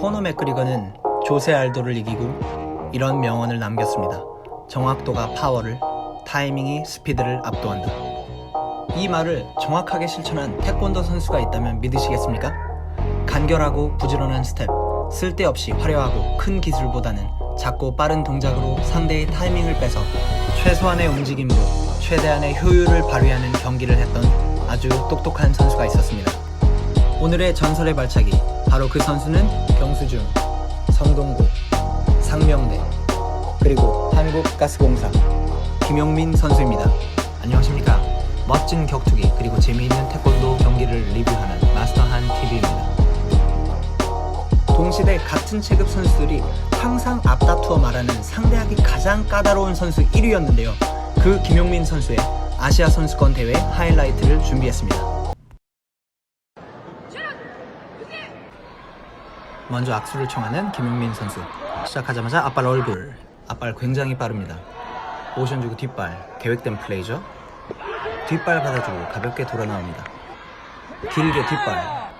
코너 맥그리거는 조세 알도를 이기고 이런 명언을 남겼습니다. 정확도가 파워를, 타이밍이 스피드를 압도한다. 이 말을 정확하게 실천한 태권도 선수가 있다면 믿으시겠습니까? 간결하고 부지런한 스텝, 쓸데없이 화려하고 큰 기술보다는 작고 빠른 동작으로 상대의 타이밍을 빼서 최소한의 움직임으로 최대한의 효율을 발휘하는 경기를 했던 아주 똑똑한 선수가 있었습니다. 오늘의 전설의 발차기 바로 그 선수는 경수중, 성동고, 상명대 그리고 한국가스공사 김용민 선수입니다. 안녕하십니까? 멋진 격투기 그리고 재미있는 태권도 경기를 리뷰하는 마스터한 TV입니다. 동시대 같은 체급 선수들이 항상 앞다투어 말하는 상대하기 가장 까다로운 선수 1위였는데요. 그 김용민 선수의 아시아 선수권 대회 하이라이트를 준비했습니다. 먼저 악수를 청하는 김용민 선수. 시작하자마자 앞발 얼굴. 앞발 굉장히 빠릅니다. 모션 주고 뒷발. 계획된 플레이죠. 뒷발 받아주고 가볍게 돌아 나옵니다. 길게 뒷발.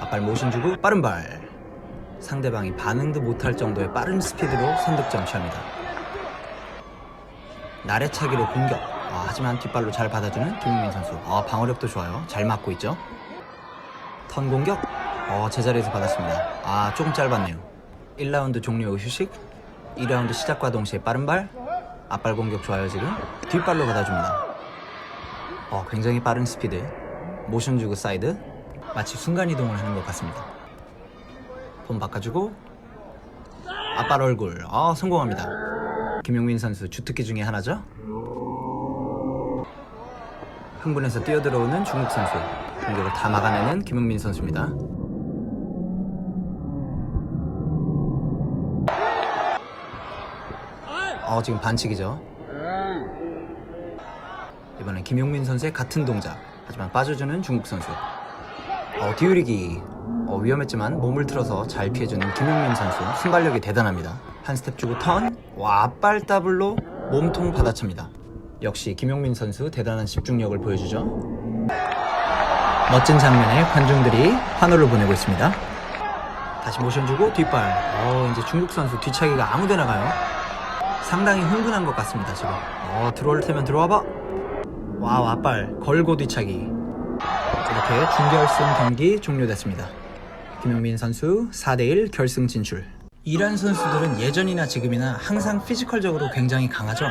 앞발 모션 주고 빠른 발. 상대방이 반응도 못할 정도의 빠른 스피드로 선득점 취합니다. 나래차기로 공격. 아, 하지만 뒷발로 잘 받아주는 김용민 선수. 아, 방어력도 좋아요. 잘 맞고 있죠. 턴 공격. 어, 제자리에서 받았습니다. 아, 조금 짧았네요. 1라운드 종료 후 휴식. 2라운드 시작과 동시에 빠른 발. 앞발 공격 좋아요, 지금. 뒷발로 받아줍니다. 어, 굉장히 빠른 스피드. 모션 주고 사이드. 마치 순간 이동을 하는 것 같습니다. 폼 바꿔주고. 앞발 얼굴. 아, 성공합니다. 김용민 선수 주특기 중에 하나죠. 흥분해서 뛰어들어오는 중국 선수. 공격을 다 막아내는 김용민 선수입니다. 어, 지금 반칙이죠. 이번엔 김용민 선수의 같은 동작. 하지만 빠져주는 중국 선수. 어, 뒤우리기. 어, 위험했지만 몸을 틀어서 잘 피해주는 김용민 선수. 순발력이 대단합니다. 한 스텝 주고 턴. 와, 앞발 더블로 몸통 받아칩니다. 역시 김용민 선수 대단한 집중력을 보여주죠. 멋진 장면에 관중들이 환호를 보내고 있습니다. 다시 모션 주고 뒷발. 어, 이제 중국 선수 뒤차기가 아무데나 가요. 상당히 흥분한 것 같습니다, 지금. 어, 들어올 테면 들어와봐. 와우, 앞발. 걸고 뒤차기. 이렇게 준결승 경기 종료됐습니다. 김용민 선수 4대1 결승 진출. 이란 선수들은 예전이나 지금이나 항상 피지컬적으로 굉장히 강하죠.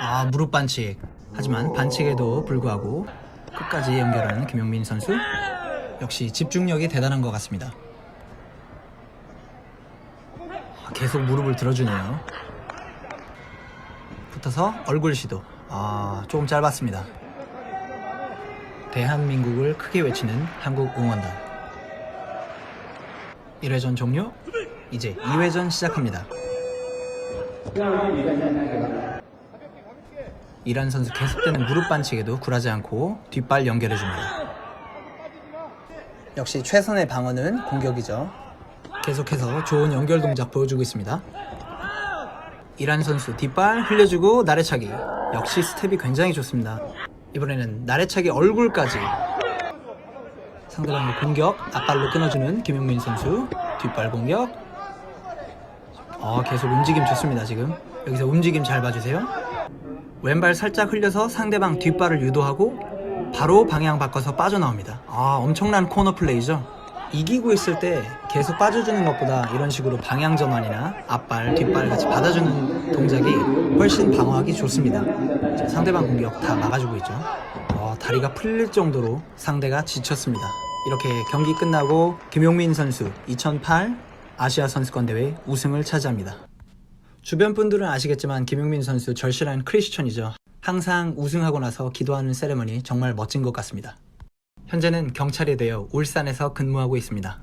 아, 무릎 반칙. 하지만 반칙에도 불구하고 끝까지 연결하는 김용민 선수. 역시 집중력이 대단한 것 같습니다. 아, 계속 무릎을 들어주네요. 붙어서 얼굴 시도. 아, 조금 짧았습니다. 대한민국을 크게 외치는 한국 응원단. 1회전 종료. 이제 2회전 시작합니다. 이란 선수 계속되는 무릎 반칙에도 굴하지 않고 뒷발 연결해 줍니다. 역시 최선의 방어는 공격이죠. 계속해서 좋은 연결 동작 보여주고 있습니다. 이란 선수 뒷발 흘려주고 나래차기. 역시 스텝이 굉장히 좋습니다. 이번에는 나래차기 얼굴까지. 상대방의 공격 앞발로 끊어주는 김용민 선수 뒷발 공격. 어, 계속 움직임 좋습니다 지금. 여기서 움직임 잘 봐주세요. 왼발 살짝 흘려서 상대방 뒷발을 유도하고 바로 방향 바꿔서 빠져나옵니다. 아, 엄청난 코너 플레이죠. 이기고 있을 때 계속 빠져주는 것보다 이런 식으로 방향 전환이나 앞발, 뒷발 같이 받아주는 동작이 훨씬 방어하기 좋습니다. 자, 상대방 공격 다 막아주고 있죠. 어, 다리가 풀릴 정도로 상대가 지쳤습니다. 이렇게 경기 끝나고 김용민 선수 2008 아시아 선수권 대회 우승을 차지합니다. 주변 분들은 아시겠지만 김용민 선수 절실한 크리스천이죠. 항상 우승하고 나서 기도하는 세레머니 정말 멋진 것 같습니다. 현재는 경찰이 되어 울산에서 근무하고 있습니다.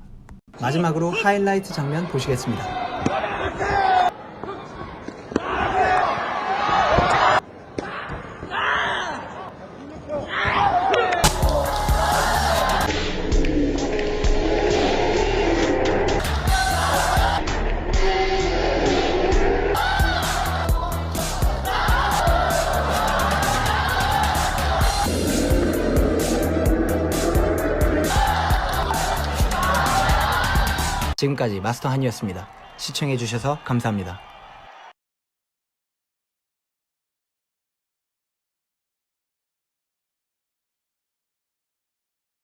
마지막으로 하이라이트 장면 보시겠습니다. 지금까지 마스터 한이었습니다. 시청해주셔서 감사합니다.